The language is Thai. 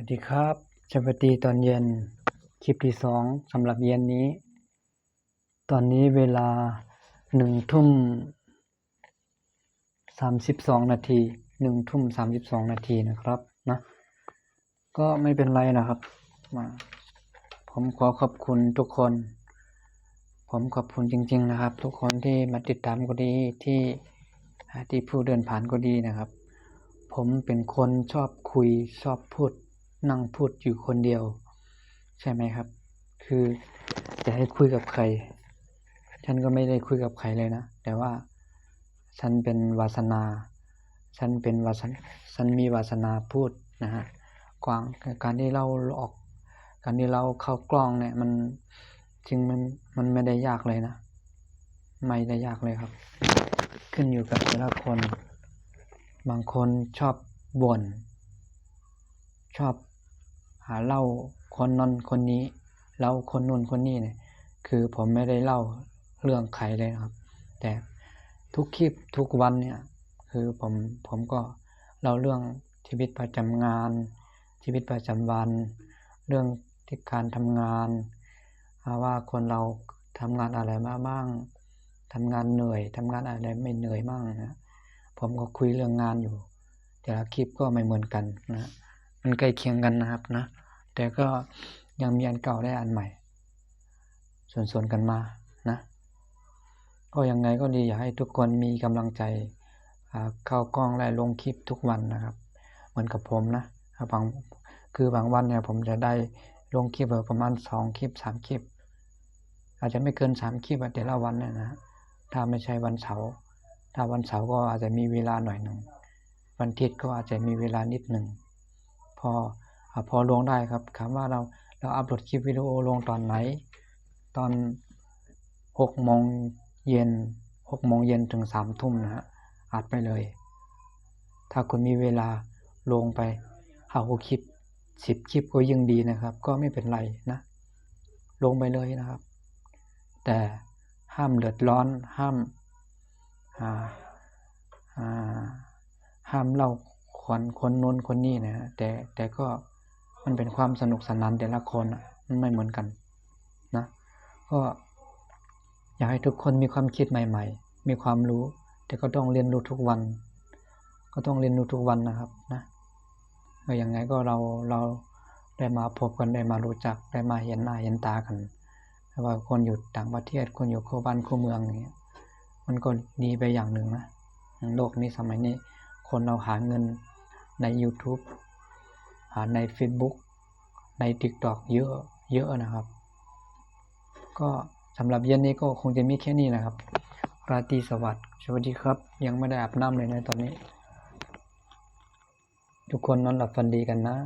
วัสดีครับสวัสดีตอนเย็น คลิปที่สองสำหรับเย็นนี้ ตอนนี้เวลาหนึ่งทุ่มสามสิบสองนาทีหนึ่งทุ่มสามสิบสองนาทีนะครับนะก็ไม่เป็นไรนะครับมาผมขอขอบคุณทุกคน ผมขอบคุณจริง ๆ นะครับ ทุกคนที่มาติดตามก็ดีที่ที่ผู้เดินผ่านก็ดีนะครับ ผมเป็นคนชอบคุยชอบพูด นั่งพูดอยู่คนเดียว ใช่ไหมครับ คือจะให้คุยกับใคร ฉันก็ไม่ได้คุยกับใครเลยนะ แต่ว่าฉันเป็นวาสนา ฉันเป็นวาสนาฉันมีวาสนาพูดนะฮะกวางการที่เราออก การที่เราเข้ากล้องเนี่ย มันจริงมันมันไม่ได้ยากเลยนะ ไม่ได้ยากเลยครับ ขึ้นอยู่กับแต่ละคน บางคนชอบบ่นชอบ หาเล่าคนนนคนนี้เล่าคนนู้นคนนี้เนี่ย คือผมไม่ได้เล่าเรื่องใครเลยครับ แต่ทุกคลิปทุกวันเนี่ย คือผมผมก็เล่าเรื่องชีวิตประจำงาน ชีวิตประจำวัน เรื่องที่การทำงานว่าคนเราทำงานอะไรมาบ้างทำงานเหนื่อยทำงานอะไรไม่เหนื่อยบ้างนะผมก็คุยเรื่องงานอยู่ แต่ละคลิปก็ไม่เหมือนกันนะ มันใกล้เคียงกันนะครับนะ แต่ก็ยังมีอันเก่าและอันใหม่ ส่วนๆกันมานะ ก็ยังไงก็ดีอยากให้ทุกคนมีกำลังใจเข้ากล้องและลงคลิปทุกวันนะครับ เหมือนกับผมนะบางคือบางวันเนี่ยผมจะได้ลงคลิปประมาณสองคลิปสามคลิป อาจจะไม่เกินสามคลิปแต่ละวันเนี่ยนะถ้าไม่ใช่วันเสาร์ถ้าวันเสาร์ก็อาจจะมีเวลาหน่อยหนึ่งวันอาทิตย์ก็อาจจะมีเวลานิดหนึ่ง พออพอลงได้ครับถามว่าเราเราอัปโหลดคลิปวิดีโอลงตอนไหน ตอนหกโมงเย็นหกโมงเย็นถึงสามทุ่มนะฮะอัดไปเลย ถ้าคุณมีเวลาลงไปเอาคลิปสิบคลิปก็ยิ่งดีนะครับ ก็ไม่เป็นไรนะ ลงไปเลยนะครับ แต่ห้ามเดือดร้อนห้ามอ่าอ่าห้ามเล่า คนคนโน้นคนนี้นะแต่แต่ก็มันเป็นความสนุกสนานแต่ละคนอะมันไม่เหมือนกันนะก็อยากให้ทุกคนมีความคิดใหม่ ๆ มีความรู้ แต่ก็ต้องเรียนรู้ทุกวัน ก็ต้องเรียนรู้ทุกวันนะครับนะก็ยังไงก็เราเราได้มาพบกันได้มารู้จักได้มาเห็นหน้าเห็นตากันว่าคนอยู่ต่างประเทศคนอยู่โคบ้านโคเมืองอย่างเงี้ยมันก็ดีไปอย่างหนึ่งนะโลกนี้สมัยนี้คนเราหาเงิน ใน YouTube หาใน Facebook ใน TikTok เยอะเยอะนะครับ ก็สำหรับเย็นนี้ก็คงจะมีแค่นี้นะครับ ราตรีสวัสดิ์สวัสดีครับ ยังไม่ได้อาบน้ำเลยในะตอนนี้ ทุกคนนอนหลับฝันดีกันนะ